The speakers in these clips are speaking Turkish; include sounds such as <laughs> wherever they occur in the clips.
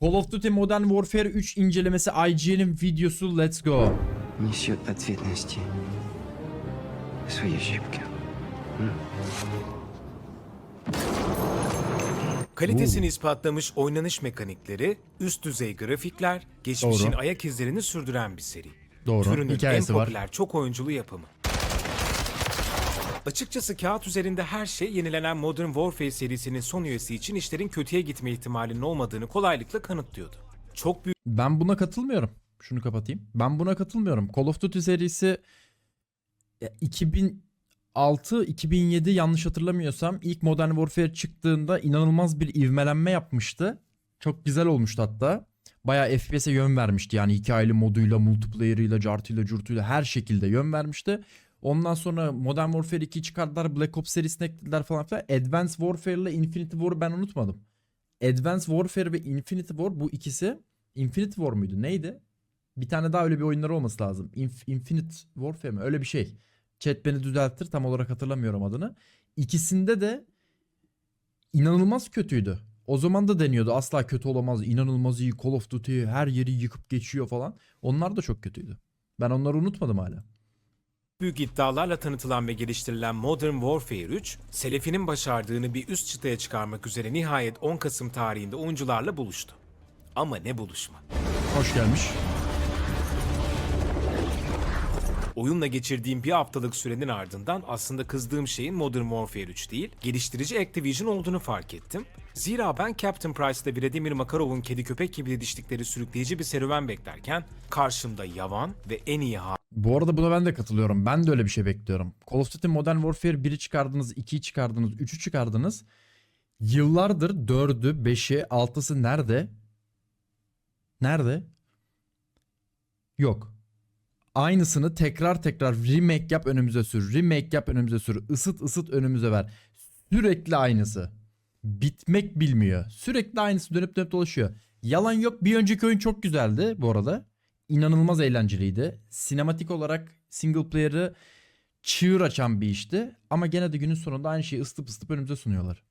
Call of Duty Modern Warfare 3 incelemesi IGN'in videosu Let's Go. несет ответности свои ошибки. Kalitesini ispatlamış oynanış mekanikleri, üst düzey grafikler, geçmişin Doğru. ayak izlerini sürdüren bir seri. Doğru. Türünün Hikayesi en var. popüler çok oyunculu yapımı. Açıkçası kağıt üzerinde her şey yenilenen Modern Warfare serisinin son üyesi için işlerin kötüye gitme ihtimalinin olmadığını kolaylıkla kanıtlıyordu. Çok büyük Ben buna katılmıyorum. Şunu kapatayım. Ben buna katılmıyorum. Call of Duty serisi e, 2006-2007 yanlış hatırlamıyorsam ilk Modern Warfare çıktığında inanılmaz bir ivmelenme yapmıştı. Çok güzel olmuştu hatta. Bayağı FPS'e yön vermişti. Yani hikayeli moduyla, multiplayer'ıyla, cartıyla, curtuyla her şekilde yön vermişti. Ondan sonra Modern Warfare 2 çıkardılar. Black Ops serisine eklediler falan filan. Advanced Warfare ile Infinity War'u ben unutmadım. Advanced Warfare ve Infinity War bu ikisi Infinity War muydu? Neydi? Bir tane daha öyle bir oyunları olması lazım. Inf- Infinite Warfare mi? Öyle bir şey. Chat beni düzelttir. Tam olarak hatırlamıyorum adını. İkisinde de inanılmaz kötüydü. O zaman da deniyordu. Asla kötü olamaz. İnanılmaz iyi. Call of Duty her yeri yıkıp geçiyor falan. Onlar da çok kötüydü. Ben onları unutmadım hala. Büyük iddialarla tanıtılan ve geliştirilen Modern Warfare 3, Selefi'nin başardığını bir üst çıtaya çıkarmak üzere nihayet 10 Kasım tarihinde oyuncularla buluştu. Ama ne buluşma. Hoş gelmiş. Oyunla geçirdiğim bir haftalık sürenin ardından aslında kızdığım şeyin Modern Warfare 3 değil, geliştirici Activision olduğunu fark ettim. Zira ben Captain Price'da Vladimir Makarov'un kedi köpek gibi didiştikleri sürükleyici bir serüven beklerken karşımda yavan ve en iyi Bu arada buna ben de katılıyorum. Ben de öyle bir şey bekliyorum. Call of Duty Modern Warfare 1'i çıkardınız, 2'yi çıkardınız, 3'ü çıkardınız. Yıllardır 4'ü, 5'i, 6'sı nerede? Nerede? Yok. Aynısını tekrar tekrar remake yap önümüze sür. Remake yap önümüze sür. Isıt ısıt önümüze ver. Sürekli aynısı. Bitmek bilmiyor. Sürekli aynısı dönüp dönüp dolaşıyor. Yalan yok. Bir önceki oyun çok güzeldi bu arada. İnanılmaz eğlenceliydi. Sinematik olarak single player'ı çığır açan bir işti. Ama gene de günün sonunda aynı şeyi ısıtıp ısıtıp önümüze sunuyorlar.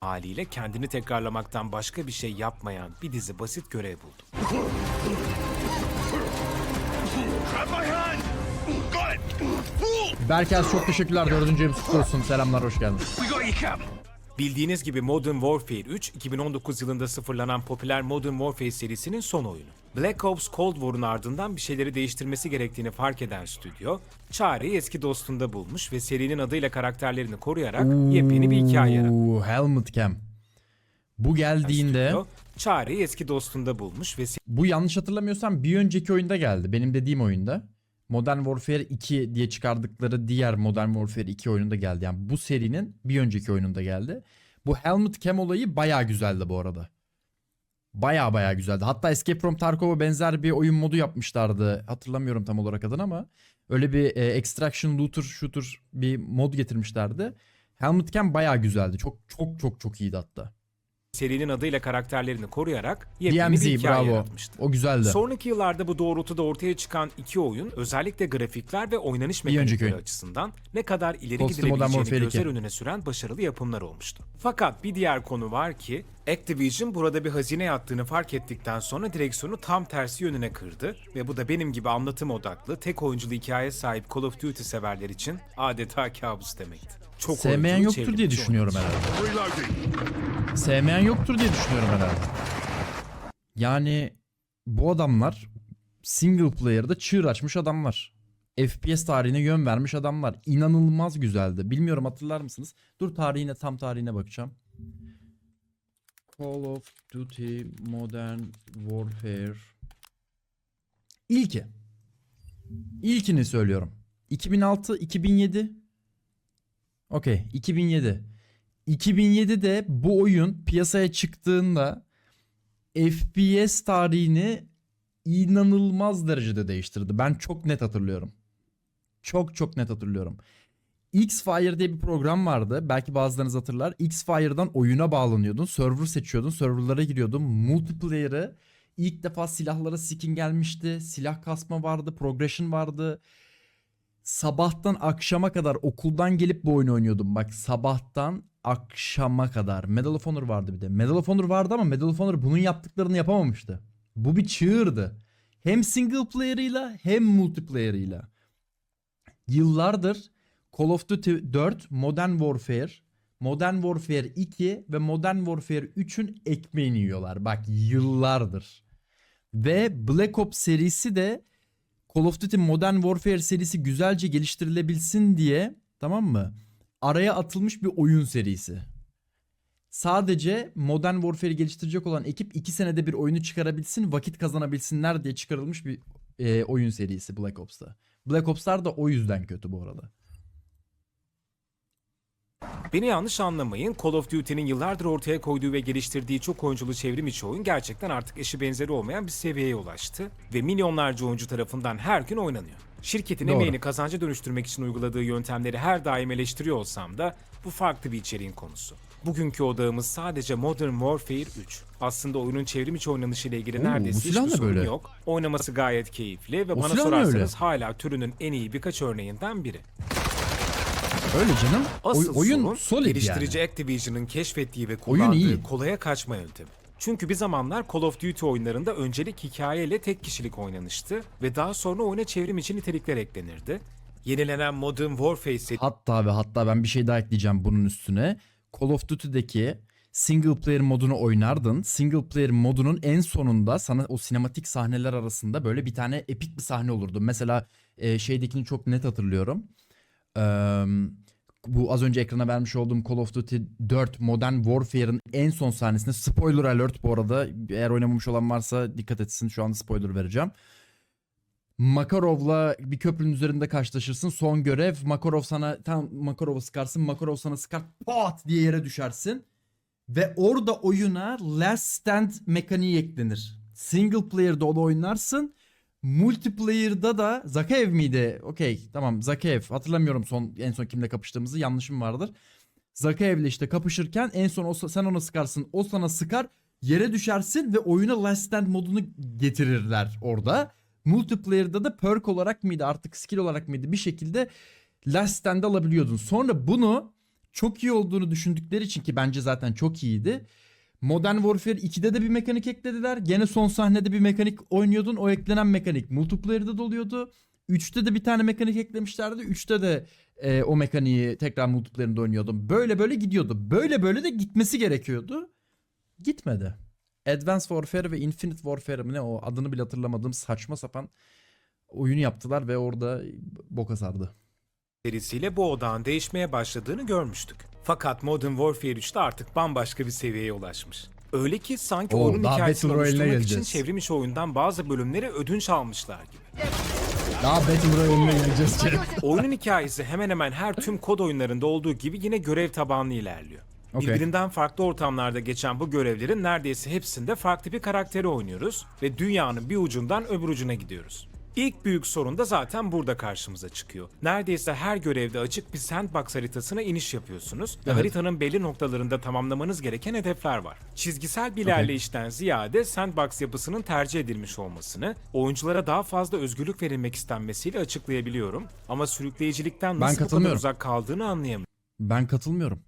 haliyle kendini tekrarlamaktan başka bir şey yapmayan bir dizi basit görev buldum. Berkez çok teşekkürler. Dördüncü ayımız kutlu olsun. Selamlar, hoş geldin. Bildiğiniz gibi Modern Warfare 3, 2019 yılında sıfırlanan popüler Modern Warfare serisinin son oyunu. Black Ops Cold War'un ardından bir şeyleri değiştirmesi gerektiğini fark eden stüdyo, çareyi eski dostunda bulmuş ve serinin adıyla karakterlerini koruyarak yepyeni bir hikaye yarattı. Oo, Helmut Cam. Bu geldiğinde Stüdyo, çareyi eski dostunda bulmuş ve bu yanlış hatırlamıyorsam bir önceki oyunda geldi. Benim dediğim oyunda. Modern Warfare 2 diye çıkardıkları diğer Modern Warfare 2 oyununda geldi. Yani bu serinin bir önceki oyununda geldi. Bu Helmut Cam olayı baya güzeldi bu arada. Baya baya güzeldi. Hatta Escape from Tarkov'a benzer bir oyun modu yapmışlardı. Hatırlamıyorum tam olarak adını ama. Öyle bir e, extraction looter shooter bir mod getirmişlerdi. Helmut Cam baya güzeldi. Çok çok çok çok iyiydi hatta. serinin adıyla karakterlerini koruyarak yepyeni bir DMZ hikaye bravo. yaratmıştı. O güzeldi. Sonraki yıllarda bu doğrultuda ortaya çıkan iki oyun özellikle grafikler ve oynanış Bir mekanikleri açısından ne kadar ileri Modern gidilebileceğini gözler 2. önüne süren başarılı yapımlar olmuştu. Fakat bir diğer konu var ki Activision burada bir hazine yattığını fark ettikten sonra direksiyonu tam tersi yönüne kırdı ve bu da benim gibi anlatım odaklı tek oyunculu hikaye sahip Call of Duty severler için adeta kabus demekti. Çok Sevmeyen oyunculu, yoktur diye düşünüyorum herhalde. Sevmeyen yoktur diye düşünüyorum herhalde. Yani bu adamlar single player'da çığır açmış adamlar. FPS tarihine yön vermiş adamlar. İnanılmaz güzeldi. Bilmiyorum hatırlar mısınız? Dur tarihine tam tarihine bakacağım. Call of Duty Modern Warfare İlki. İlkini söylüyorum. 2006 2007 Okey 2007. 2007'de bu oyun piyasaya çıktığında FPS tarihini inanılmaz derecede değiştirdi. Ben çok net hatırlıyorum. Çok çok net hatırlıyorum. X-Fire diye bir program vardı. Belki bazılarınız hatırlar. X-Fire'dan oyuna bağlanıyordun. Server seçiyordun. Serverlara giriyordun. Multiplayer'ı ilk defa silahlara skin gelmişti. Silah kasma vardı. Progression vardı. Sabahtan akşama kadar okuldan gelip bu oyunu oynuyordum. Bak sabahtan akşama kadar. Medal of Honor vardı bir de. Medal of Honor vardı ama Medal of Honor bunun yaptıklarını yapamamıştı. Bu bir çığırdı. Hem single player'ıyla hem multiplayer'ıyla. Yıllardır Call of Duty 4, Modern Warfare, Modern Warfare 2 ve Modern Warfare 3'ün ekmeğini yiyorlar. Bak yıllardır. Ve Black Ops serisi de Call of Duty Modern Warfare serisi güzelce geliştirilebilsin diye tamam mı? Araya atılmış bir oyun serisi. Sadece Modern Warfare'i geliştirecek olan ekip 2 senede bir oyunu çıkarabilsin, vakit kazanabilsinler diye çıkarılmış bir e, oyun serisi Black Ops'ta. Black Ops'lar da o yüzden kötü bu arada. Beni yanlış anlamayın. Call of Duty'nin yıllardır ortaya koyduğu ve geliştirdiği çok oyunculu çevrim içi oyun gerçekten artık eşi benzeri olmayan bir seviyeye ulaştı ve milyonlarca oyuncu tarafından her gün oynanıyor. Şirketin Doğru. emeğini kazanca dönüştürmek için uyguladığı yöntemleri her daim eleştiriyor olsam da bu farklı bir içeriğin konusu. Bugünkü odağımız sadece Modern Warfare 3. Aslında oyunun çevrim içi oynanışı ile ilgili Oo, neredeyse hiçbir sorun böyle? yok. Oynaması gayet keyifli ve O bana ne öyle? sorarsanız hala türünün en iyi birkaç örneğinden biri. Öyle canım. Oy- Asıl oyun sorun solid geliştirici yani. Activision'ın keşfettiği ve Oyun kullandığı iyi. kolaya kaçma yöntemi. Çünkü bir zamanlar Call of Duty oyunlarında öncelik hikayeyle tek kişilik oynanıştı ve daha sonra oyuna çevrim içi nitelikler eklenirdi. Yenilenen Modern Warfare serisi Hatta ve hatta ben bir şey daha ekleyeceğim bunun üstüne. Call of Duty'deki single player modunu oynardın. Single player modunun en sonunda sana o sinematik sahneler arasında böyle bir tane epik bir sahne olurdu. Mesela e, şeydekini çok net hatırlıyorum. Bu az önce ekrana vermiş olduğum Call of Duty 4 Modern Warfare'ın en son sahnesinde spoiler alert bu arada eğer oynamamış olan varsa dikkat etsin şu anda spoiler vereceğim. Makarov'la bir köprünün üzerinde karşılaşırsın. Son görev Makarov sana tam Makarov'u sıkarsın. Makarov sana sıkar pat diye yere düşersin. Ve orada oyuna Last Stand mekaniği eklenir. Single player'da onu oynarsın. Multiplayer'da da Zakaev miydi? Okey tamam Zakaev. Hatırlamıyorum son en son kimle kapıştığımızı. Yanlışım vardır. Zakaev'le işte kapışırken en son o, sen ona sıkarsın. O sana sıkar. Yere düşersin ve oyuna Last Stand modunu getirirler orada. Multiplayer'da da perk olarak mıydı artık skill olarak mıydı bir şekilde Last Stand alabiliyordun. Sonra bunu çok iyi olduğunu düşündükleri için ki bence zaten çok iyiydi. Modern Warfare 2'de de bir mekanik eklediler. Gene son sahnede bir mekanik oynuyordun. O eklenen mekanik multiplayer'da da oluyordu. 3'te de bir tane mekanik eklemişlerdi. 3'te de e, o mekaniği tekrar multiplayer'ında oynuyordum. Böyle böyle gidiyordu. Böyle böyle de gitmesi gerekiyordu. Gitmedi. Advanced Warfare ve Infinite Warfare mi ne o adını bile hatırlamadığım saçma sapan oyunu yaptılar ve orada boka sardı. serisiyle bu odağın değişmeye başladığını görmüştük. Fakat Modern Warfare 3'te artık bambaşka bir seviyeye ulaşmış. Öyle ki sanki Oo, oyunun daha hikayesini Battle oluşturmak için geleceğiz. oyundan bazı bölümleri ödünç almışlar gibi. Daha Battle Royale'ine geleceğiz ki. <laughs> Oyunun hikayesi hemen hemen her tüm kod oyunlarında olduğu gibi yine görev tabanlı ilerliyor. Okey. Birbirinden farklı ortamlarda geçen bu görevlerin neredeyse hepsinde farklı bir karakteri oynuyoruz ve dünyanın bir ucundan öbür ucuna gidiyoruz. İlk büyük sorun da zaten burada karşımıza çıkıyor. Neredeyse her görevde açık bir sandbox haritasına iniş yapıyorsunuz ve Evet. haritanın belli noktalarında tamamlamanız gereken hedefler var. Çizgisel bir ilerleyişten ziyade sandbox yapısının tercih edilmiş olmasını, oyunculara daha fazla özgürlük verilmek istenmesiyle açıklayabiliyorum. Ama sürükleyicilikten Ben nasıl bu kadar uzak kaldığını anlayamıyorum. Ben katılmıyorum.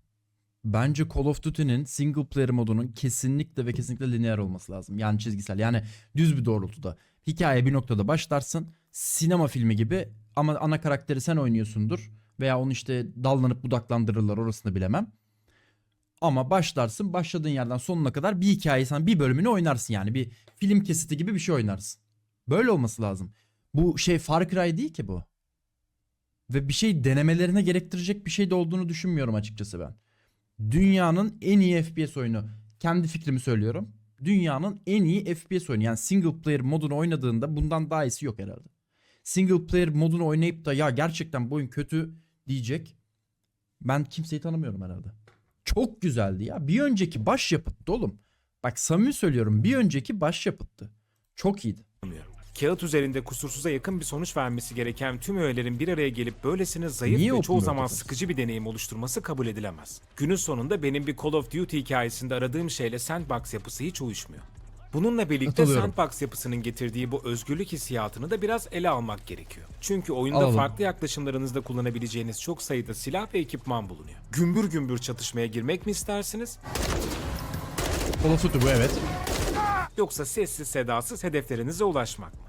Bence Call of Duty'nin single player modunun kesinlikle ve kesinlikle lineer olması lazım. Yani çizgisel. Yani düz bir doğrultuda. Hikaye bir noktada başlarsın. Sinema filmi gibi ama ana karakteri sen oynuyorsundur. Veya onu işte dallanıp budaklandırırlar orasını bilemem. Ama başlarsın başladığın yerden sonuna kadar bir hikayeyi sen bir bölümünü oynarsın yani. Bir film kesiti gibi bir şey oynarsın. Böyle olması lazım. Bu şey Far Cry değil ki bu. Ve bir şey denemelerine gerektirecek bir şey de olduğunu düşünmüyorum açıkçası ben. Dünyanın en iyi FPS oyunu. Kendi fikrimi söylüyorum. Dünyanın en iyi FPS oyunu. Yani single player modunu oynadığında bundan daha iyisi yok herhalde. Single player modunu oynayıp da ya gerçekten bu oyun kötü diyecek. Ben kimseyi tanımıyorum herhalde. Çok güzeldi ya. Bir önceki başyapıttı oğlum. Bak samimi söylüyorum bir önceki başyapıttı. Çok iyiydi. anlamıyorum. Kağıt üzerinde kusursuza yakın bir sonuç vermesi gereken tüm öğelerin bir araya gelip böylesine zayıf Niye ve çoğu zaman yapıyorsun? sıkıcı bir deneyim oluşturması kabul edilemez. Günün sonunda benim bir Call of Duty hikayesinde aradığım şeyle sandbox yapısı hiç uyuşmuyor. Bununla birlikte Katılıyorum. sandbox yapısının getirdiği bu özgürlük hissiyatını da biraz ele almak gerekiyor. Çünkü oyunda Alalım. farklı yaklaşımlarınızda kullanabileceğiniz çok sayıda silah ve ekipman bulunuyor. Gümbür gümbür çatışmaya girmek mi istersiniz? Call of Duty bu evet. Yoksa sessiz sedasız hedeflerinize ulaşmak mı?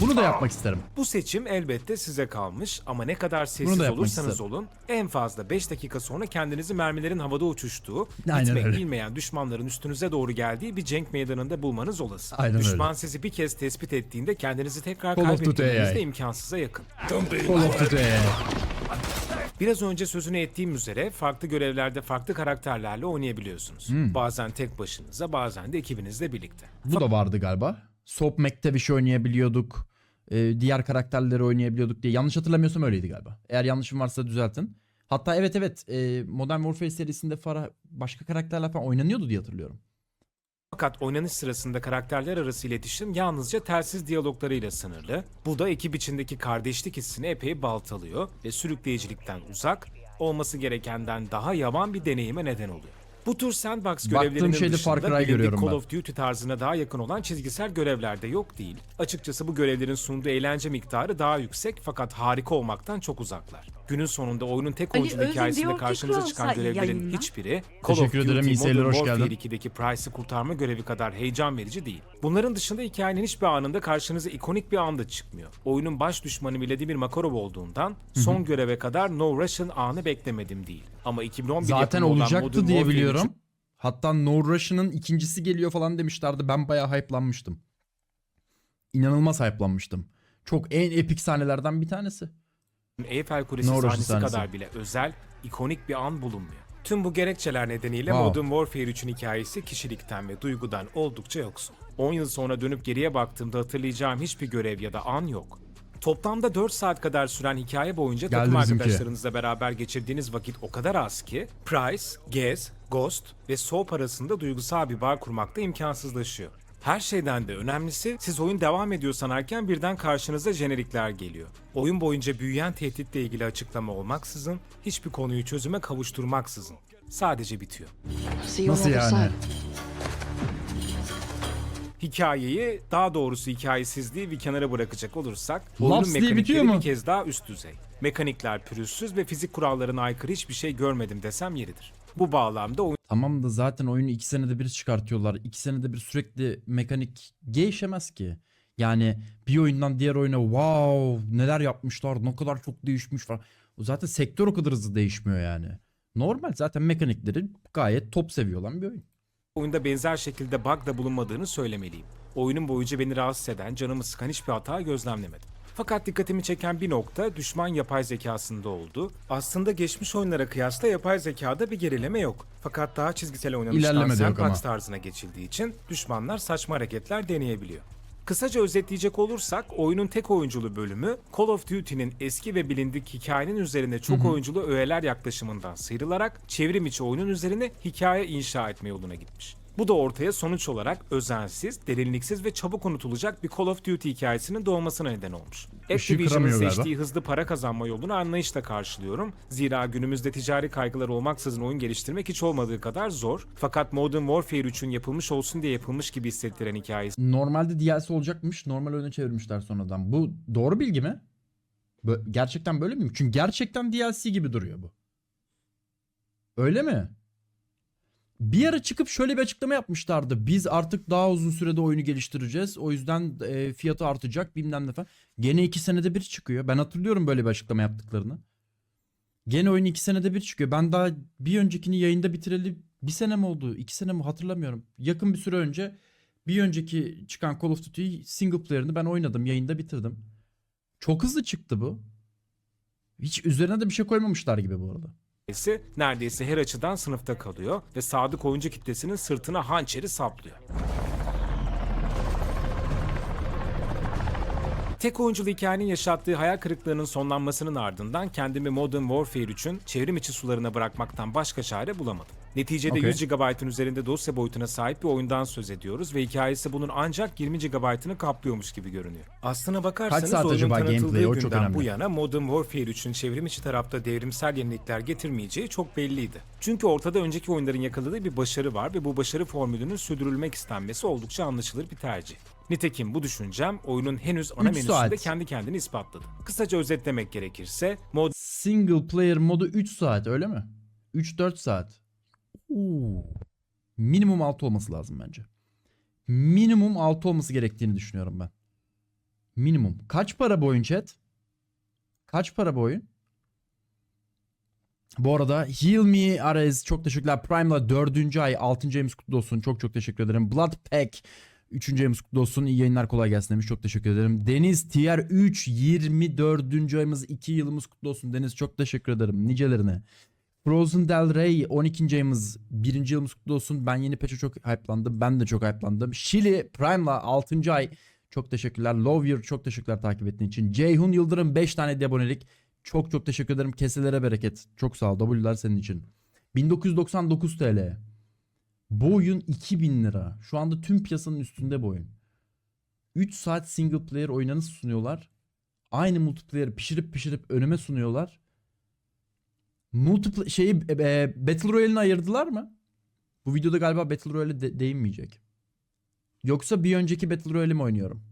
Bunu da yapmak isterim. Bu seçim elbette size kalmış ama ne kadar Bunu sessiz da yapmak olursanız isterim. olun en fazla 5 dakika sonra kendinizi mermilerin havada uçuştuğu, Aynen gitmek öyle. bilmeyen düşmanların üstünüze doğru geldiği bir cenk meydanında bulmanız olası. Aynen Düşman öyle. sizi bir kez tespit ettiğinde kendinizi tekrar Call of Duty kaybettiğinizde AI. imkansıza yakın. Call of Duty. Biraz önce sözünü ettiğim üzere farklı görevlerde farklı karakterlerle oynayabiliyorsunuz. Hmm. Bazen tek başınıza bazen de ekibinizle birlikte. Bu da vardı galiba. Soap Mac'te bir şey oynayabiliyorduk. Ee, diğer karakterleri oynayabiliyorduk diye. Yanlış hatırlamıyorsam öyleydi galiba. Eğer yanlışım varsa düzeltin. Hatta evet evet e, Modern Warfare serisinde Farah başka karakterler falan oynanıyordu diye hatırlıyorum. Fakat oynanış sırasında karakterler arası iletişim yalnızca telsiz diyaloglarıyla sınırlı. Bu da ekip içindeki kardeşlik hissini epey baltalıyor ve sürükleyicilikten uzak, olması gerekenden daha yavan bir deneyime neden oluyor. Bu tür sandbox görevlerinin şeyde dışında Far Cry bilindik görüyorum Call ben. of Duty tarzına daha yakın olan çizgisel görevler de yok değil. Açıkçası bu görevlerin sunduğu eğlence miktarı daha yüksek fakat harika olmaktan çok uzaklar. Günün sonunda oyunun tek Ali oyunculu Özgün hikayesinde diyor ki karşınıza Kral çıkan Say görevlerin yayınla. hiçbiri Call of Teşekkür ederim, Duty iyi seyirler, Modern hoş Warfare geldin. 2'deki Price'ı kurtarma görevi kadar heyecan verici değil. Bunların dışında hikayenin hiçbir anında karşınıza ikonik bir anda çıkmıyor. Oyunun baş düşmanı Vladimir Makarov olduğundan son göreve kadar No Russian anı beklemedim değil. Ama 2011 Zaten yapımı olan olacaktı Modern diye biliyorum. Üçün Hatta No Russian'ın ikincisi geliyor falan demişlerdi. Ben bayağı hype'lanmıştım. İnanılmaz hype'lanmıştım. Çok en epik sahnelerden bir tanesi. Eiffel Kulesi No Russian sahnesi sahnesi. kadar bile özel, ikonik bir an bulunmuyor. Tüm bu gerekçeler nedeniyle Wow. Modern Warfare 3'ün hikayesi kişilikten ve duygudan oldukça yoksun. 10 yıl sonra dönüp geriye baktığımda hatırlayacağım hiçbir görev ya da an yok. Toplamda 4 saat kadar süren hikaye boyunca Geldi takım bizimki. arkadaşlarınızla beraber geçirdiğiniz vakit o kadar az ki Price, Gaz, Ghost ve Soap arasında duygusal bir bağ kurmak da imkansızlaşıyor. Her şeyden de önemlisi siz oyun devam ediyor sanarken birden karşınıza jenerikler geliyor. Oyun boyunca büyüyen tehditle ilgili açıklama olmaksızın, hiçbir konuyu çözüme kavuşturmaksızın. Sadece bitiyor. See you on Nasıl the other yani? side. Hikayeyi, daha doğrusu hikayesizliği bir kenara bırakacak olursak, Laps oyunun diye bitiyor mekanikleri mu? bir kez daha üst düzey. Mekanikler pürüzsüz ve fizik kurallarına aykırı hiçbir şey görmedim desem yeridir. Bu bağlamda oyun Tamam da zaten oyunu iki senede bir çıkartıyorlar. İki senede bir sürekli mekanik değişemez ki. Yani bir oyundan diğer oyuna wow neler yapmışlar ne kadar çok değişmiş falan. O zaten sektör o kadar hızlı değişmiyor yani. Normal zaten mekanikleri gayet top seviyor olan bir oyun. Oyunda benzer şekilde bug da bulunmadığını söylemeliyim. Oyunun boyunca beni rahatsız eden, canımı sıkan hiçbir hata gözlemlemedim. Fakat dikkatimi çeken bir nokta düşman yapay zekasında oldu. Aslında geçmiş oyunlara kıyasla yapay zekada bir gerileme yok. Fakat daha çizgisel oynanıştan sandbox tarzına geçildiği için düşmanlar saçma hareketler deneyebiliyor. Kısaca özetleyecek olursak oyunun tek oyunculu bölümü Call of Duty'nin eski ve bilindik hikayenin üzerine çok oyunculu öğeler yaklaşımından sıyrılarak çevrim içi oyunun üzerine hikaye inşa etme yoluna gitmiş. Bu da ortaya sonuç olarak özensiz, derinliksiz ve çabuk unutulacak bir Call of Duty hikayesinin doğmasına neden olmuş. Activision'ın galiba. seçtiği hızlı para kazanma yolunu anlayışla karşılıyorum. Zira günümüzde ticari kaygılar olmaksızın oyun geliştirmek hiç olmadığı kadar zor. Fakat Modern Warfare 3'ün yapılmış olsun diye yapılmış gibi hissettiren hikayesi Normalde DLC olacakmış. Normal oyuna çevirmişler sonradan. Bu doğru bilgi mi? Gerçekten böyle mi? Çünkü gerçekten DLC gibi duruyor bu. Öyle mi? Bir ara çıkıp şöyle bir açıklama yapmışlardı. Biz artık daha uzun sürede oyunu geliştireceğiz. O yüzden e, fiyatı artacak bilmem ne falan. Gene iki senede bir çıkıyor. Ben hatırlıyorum böyle bir açıklama yaptıklarını. Gene oyun iki senede bir çıkıyor. Ben daha bir öncekini yayında bitireli bir sene mi oldu? iki sene mi hatırlamıyorum. Yakın bir süre önce bir önceki çıkan Call of Duty single player'ını ben oynadım. Yayında bitirdim. Çok hızlı çıktı bu. Hiç üzerine de bir şey koymamışlar gibi bu arada. Neredeyse her açıdan sınıfta kalıyor ve sadık oyuncu kitlesinin sırtına hançeri saplıyor. Tek oyunculu hikayenin yaşattığı hayal kırıklığının sonlanmasının ardından kendimi Modern Warfare 3'ün çevrim içi sularına bırakmaktan başka çare bulamadım. Neticede Okey. 100 GB'ın üzerinde dosya boyutuna sahip bir oyundan söz ediyoruz ve hikayesi bunun ancak 20 GB'ını kaplıyormuş gibi görünüyor. Aslına bakarsanız saat oyunun acaba tanıtıldığı gameplay? Günden bu yana Modern Warfare 3'ün çevrim içi tarafta devrimsel yenilikler getirmeyeceği çok belliydi. Çünkü ortada önceki oyunların yakaladığı bir başarı var ve bu başarı formülünün sürdürülmek istenmesi oldukça anlaşılır bir tercih. Nitekim bu düşüncem oyunun henüz ana menüsünde saat. kendi kendini ispatladı. Kısaca özetlemek gerekirse Modern Single player modu 3 saat öyle mi? 3-4 saat. Oo. Minimum 6 olması lazım bence. Minimum 6 olması gerektiğini düşünüyorum ben. Minimum. Kaç para bu oyun chat? Kaç para bu oyun? Bu arada Heal Me Arez çok teşekkürler. Prime'la 4. ay 6. ayımız kutlu olsun. Çok çok teşekkür ederim. Blood Pack 3. ayımız kutlu olsun. İyi yayınlar kolay gelsin demiş. Çok teşekkür ederim. Deniz Tier 3 24. ayımız 2 yılımız kutlu olsun. Deniz çok teşekkür ederim. Nicelerine. Frozen Del Rey 12. ayımız 1. yılımız kutlu olsun. Ben yeni peçe çok hype'landım. Ben de çok hype'landım. Şili Prime'la 6. ay çok teşekkürler. Lawyer çok teşekkürler takip ettiğin için. Ceyhun Yıldırım 5 tane abonelik. Çok çok teşekkür ederim. Keselere bereket. Çok sağ ol. W'lar senin için. 1999 TL. Bu oyun 2000 lira. Şu anda tüm piyasanın üstünde bu oyun. 3 saat single player oyununu sunuyorlar. Aynı multiplayer'ı pişirip pişirip önüme sunuyorlar. Multiple şeyi e, e, Battle Royale'ini ayırdılar mı? Bu videoda galiba Battle Royale'e de- değinmeyecek. Yoksa bir önceki Battle Royale'i mi oynuyorum?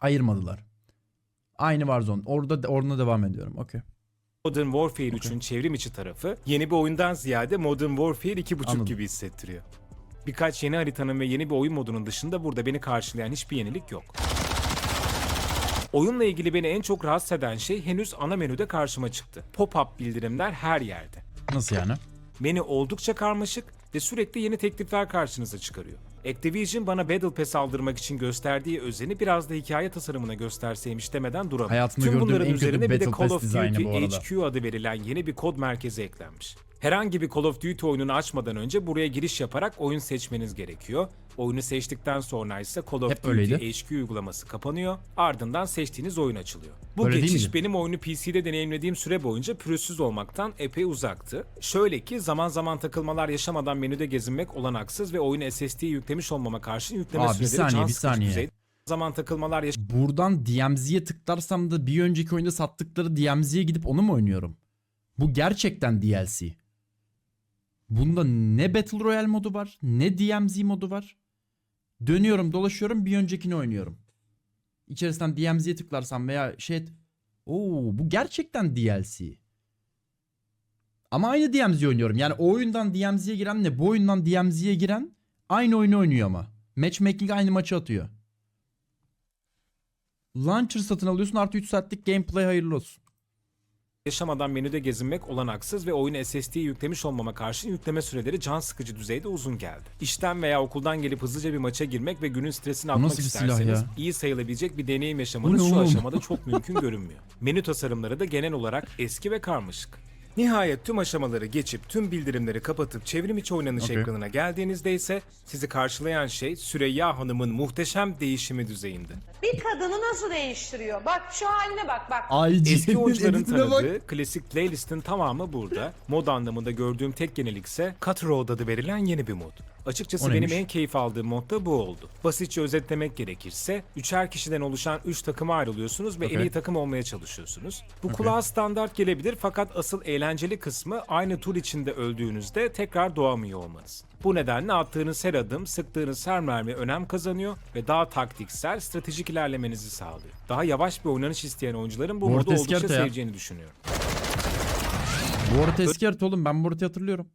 Ayırmadılar. Aynı Warzone. Orada orada devam ediyorum. Okey. Modern Warfare 3'ün çevrim içi tarafı yeni bir oyundan ziyade Modern Warfare 2.5 Anladım. gibi hissettiriyor. Birkaç yeni haritanın ve yeni bir oyun modunun dışında burada beni karşılayan hiçbir yenilik yok. Oyunla ilgili beni en çok rahatsız eden şey henüz ana menüde karşıma çıktı. Pop-up bildirimler her yerde. Nasıl yani? Menü oldukça karmaşık ve sürekli yeni teklifler karşınıza çıkarıyor. Activision bana Battle Pass aldırmak için gösterdiği özeni biraz da hikaye tasarımına gösterseymiş demeden duramıyor. Hayatımda Tüm bunların üzerine bir de Call of Duty. HQ adı verilen yeni bir kod merkezi eklenmiş. Herhangi bir Call of Duty oyununu açmadan önce buraya giriş yaparak oyun seçmeniz gerekiyor. Oyunu seçtikten sonra ise Call of Hep Duty öyleydi. HQ uygulaması kapanıyor. Ardından seçtiğiniz oyun açılıyor. Bu Öyle geçiş benim oyunu PC'de deneyimlediğim süre boyunca pürüzsüz olmaktan epey uzaktı. Şöyle ki zaman zaman takılmalar yaşamadan menüde gezinmek olanaksız ve oyunu SSD'ye yüklemiş olmama karşın yükleme Aa, bir süreleri saniye, can bir sıkıcı saniye. düzeyde. Zaman takılmalar Buradan DMZ'ye tıklarsam da bir önceki oyunda sattıkları DMZ'ye gidip onu mu oynuyorum? Bu gerçekten DLC. Bunda ne Battle Royale modu var, ne DMZ modu var. Dönüyorum, dolaşıyorum, bir öncekini oynuyorum. İçerisinden DMZ'ye tıklarsam veya şey... Oo, bu gerçekten DLC. Ama aynı DMZ oynuyorum. Yani o oyundan DMZ'ye girenle bu oyundan DMZ'ye giren aynı oyunu oynuyor ama. Matchmaking aynı maçı atıyor. Launcher satın alıyorsun artı 3 saatlik gameplay hayırlı olsun. Yaşamadan menüde gezinmek olanaksız ve oyunu SSD'ye yüklemiş olmama karşın yükleme süreleri can sıkıcı düzeyde uzun geldi. İşten veya okuldan gelip hızlıca bir maça girmek ve günün stresini atmak isterseniz iyi sayılabilecek bir deneyim yaşamanız şu oğlum? aşamada çok mümkün görünmüyor. Menü tasarımları da genel olarak eski ve karmaşık. Nihayet tüm aşamaları geçip tüm bildirimleri kapatıp çevrim içi oynanış Okey. ekranına geldiğinizde ise sizi karşılayan şey Süreyya Hanım'ın muhteşem değişimi düzeyinde. Bir kadını nasıl değiştiriyor? Bak şu haline bak bak. Ay Eski oyuncuların tanıdığı klasik playlist'in tamamı burada. Mod anlamında gördüğüm tek yenilik ise Cut Road adı verilen yeni bir mod. Açıkçası O benim neymiş? en keyif aldığım mod da bu oldu. Basitçe özetlemek gerekirse üçer kişiden oluşan 3 takıma ayrılıyorsunuz ve en Okey. iyi takım olmaya çalışıyorsunuz. Bu kulağa standart gelebilir fakat asıl eğlenceli kısmı aynı tur içinde öldüğünüzde tekrar doğamıyor olmanız. Bu nedenle attığınız her adım, sıktığınız her mermi önem kazanıyor ve daha taktiksel, stratejik ilerlemenizi sağlıyor. Daha yavaş bir oynanış isteyen oyuncuların bu modu Vortex oldukça harita ya. seveceğini düşünüyorum. Eski harita oğlum ben haritayı hatırlıyorum.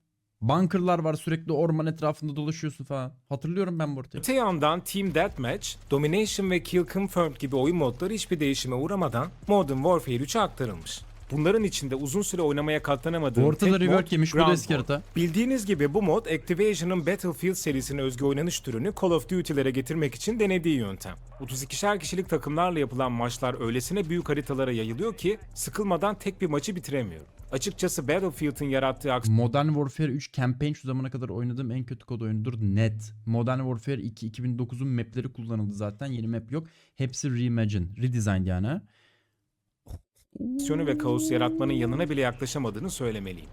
Bunkerlar var sürekli orman etrafında dolaşıyorsun falan. Hatırlıyorum ben bu haritayı. Öte yandan Team Deathmatch, Domination ve Kill Confirmed gibi oyun modları hiçbir değişime uğramadan Modern Warfare 3'e aktarılmış. Bunların içinde uzun süre oynamaya katlanamadığım ortada tek mod yemiş, bu da Ground eski War. harita. Bildiğiniz gibi bu mod Activision'ın Battlefield serisine özgü oynanış türünü Call of Duty'lere getirmek için denediği yöntem. 32'şer kişilik takımlarla yapılan maçlar öylesine büyük haritalara yayılıyor ki sıkılmadan tek bir maçı bitiremiyorum. Açıkçası Battlefield'ın yarattığı Modern Warfare 3 campaign şu zamana kadar oynadığım en kötü kod oyunudur net. Modern Warfare 2 2009'un mapleri kullanıldı zaten. Yeni map yok. Hepsi reimagine, redesign yani. aksiyonu ve kaosu yaratmanın yanına bile yaklaşamadığını söylemeliyim.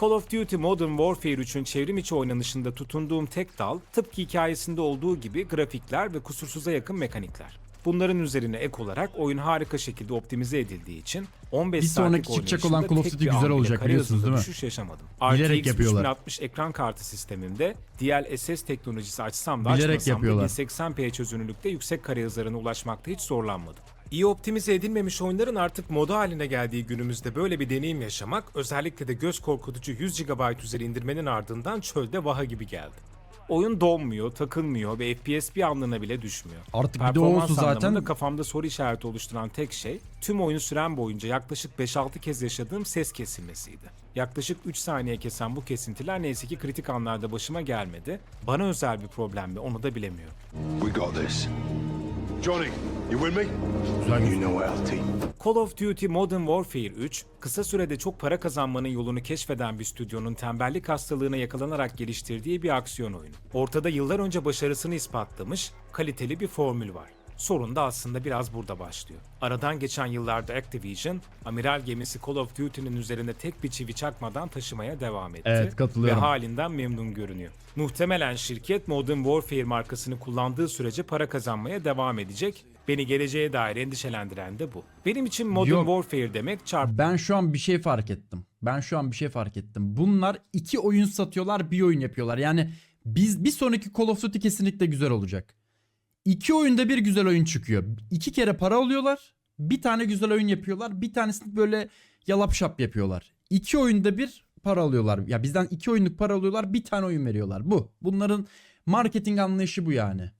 Call of Duty Modern Warfare 3'ün çevrim içi oynanışında tutunduğum tek dal, tıpkı hikayesinde olduğu gibi grafikler ve kusursuza yakın mekanikler. Bunların üzerine ek olarak oyun harika şekilde optimize edildiği için 15 Bir sonraki çıkacak olan Call of Duty güzel olacak biliyorsunuz değil mi? Düşüş yaşamadım. Bilerek RTX yapıyorlar. 3060 ekran kartı sistemimde DLSS teknolojisi açsam da Bilerek açmasam yapıyorlar. da 1080p çözünürlükte yüksek kare hızlarına ulaşmakta hiç zorlanmadım. İyi optimize edilmemiş oyunların artık moda haline geldiği günümüzde böyle bir deneyim yaşamak özellikle de göz korkutucu 100 GB üzeri indirmenin ardından çölde vaha gibi geldi. Oyun donmuyor, takılmıyor ve FPS bir anlığına bile düşmüyor. Artık bir de o olsun zaten. kafamda soru işareti oluşturan tek şey tüm oyun süren boyunca yaklaşık 5-6 kez yaşadığım ses kesilmesiydi. Yaklaşık 3 saniye kesen bu kesintiler neyse ki kritik anlarda başıma gelmedi. Bana özel bir problem mi onu da bilemiyorum. We got this. Johnny, you with me? You know LT. Call of Duty Modern Warfare 3, kısa sürede çok para kazanmanın yolunu keşfeden bir stüdyonun tembellik hastalığına yakalanarak geliştirdiği bir aksiyon oyunu. Ortada yıllar önce başarısını ispatlamış, kaliteli bir formül var. Sorun da aslında biraz burada başlıyor. Aradan geçen yıllarda Activision, amiral gemisi Call of Duty'nin üzerinde tek bir çivi çakmadan taşımaya devam etti. Evet, katılıyorum. Ve halinden memnun görünüyor. Muhtemelen şirket Modern Warfare markasını kullandığı sürece para kazanmaya devam edecek. Beni geleceğe dair endişelendiren de bu. Benim için Modern Yok. Warfare demek çarpıcı Ben şu an bir şey fark ettim. Ben şu an bir şey fark ettim. Bunlar iki oyun satıyorlar, bir oyun yapıyorlar. Yani biz bir sonraki Call of Duty kesinlikle güzel olacak. İki oyunda bir güzel oyun çıkıyor. İki kere para alıyorlar. Bir tane güzel oyun yapıyorlar. Bir tanesini böyle yalap şap yapıyorlar. İki oyunda bir para alıyorlar. Ya bizden iki oyunluk para alıyorlar. Bir tane oyun veriyorlar. Bu. Bunların marketing anlayışı bu yani.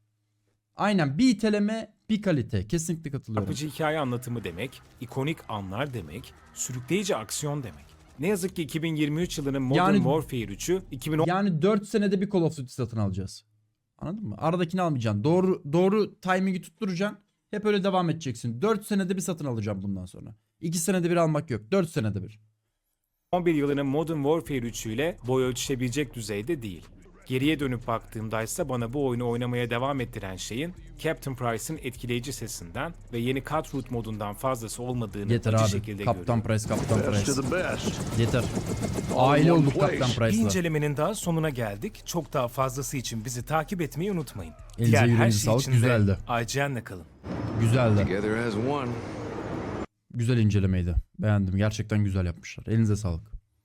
Aynen bir iteleme bir kalite. Kesinlikle katılıyorum. Çarpıcı hikaye anlatımı demek, ikonik anlar demek, sürükleyici aksiyon demek. Ne yazık ki 2023 yılının Modern Yani- Warfare 3'ü 2010 Yani 4 senede bir Call of Duty satın alacağız. Anladın mı? Aradakini almayacaksın. Doğru doğru timing'i tutturacaksın. Hep öyle devam edeceksin. 4 senede bir satın alacağım bundan sonra. 2 senede bir almak yok. 4 senede bir. 11 yılının Modern Warfare 3 ile boy ölçüşebilecek düzeyde değil. Geriye dönüp baktığımda ise bana bu oyunu oynamaya devam ettiren şeyin Captain Price'ın etkileyici sesinden ve yeni Cutthroat modundan fazlası olmadığını Yeter abi. şekilde Kaptan görüyorum. Price, Kaptan Price. the best. Yeter. Aile olduk Kaptan Bir Price'la. incelemenin daha sonuna geldik. Çok daha fazlası için bizi takip etmeyi unutmayın. Elinize Diğer her yüreğinize şey sağlık, için de güzeldi. IGN'le kalın. Güzeldi. Together as one. Güzel incelemeydi. Beğendim. Gerçekten güzel yapmışlar. Elinize sağlık.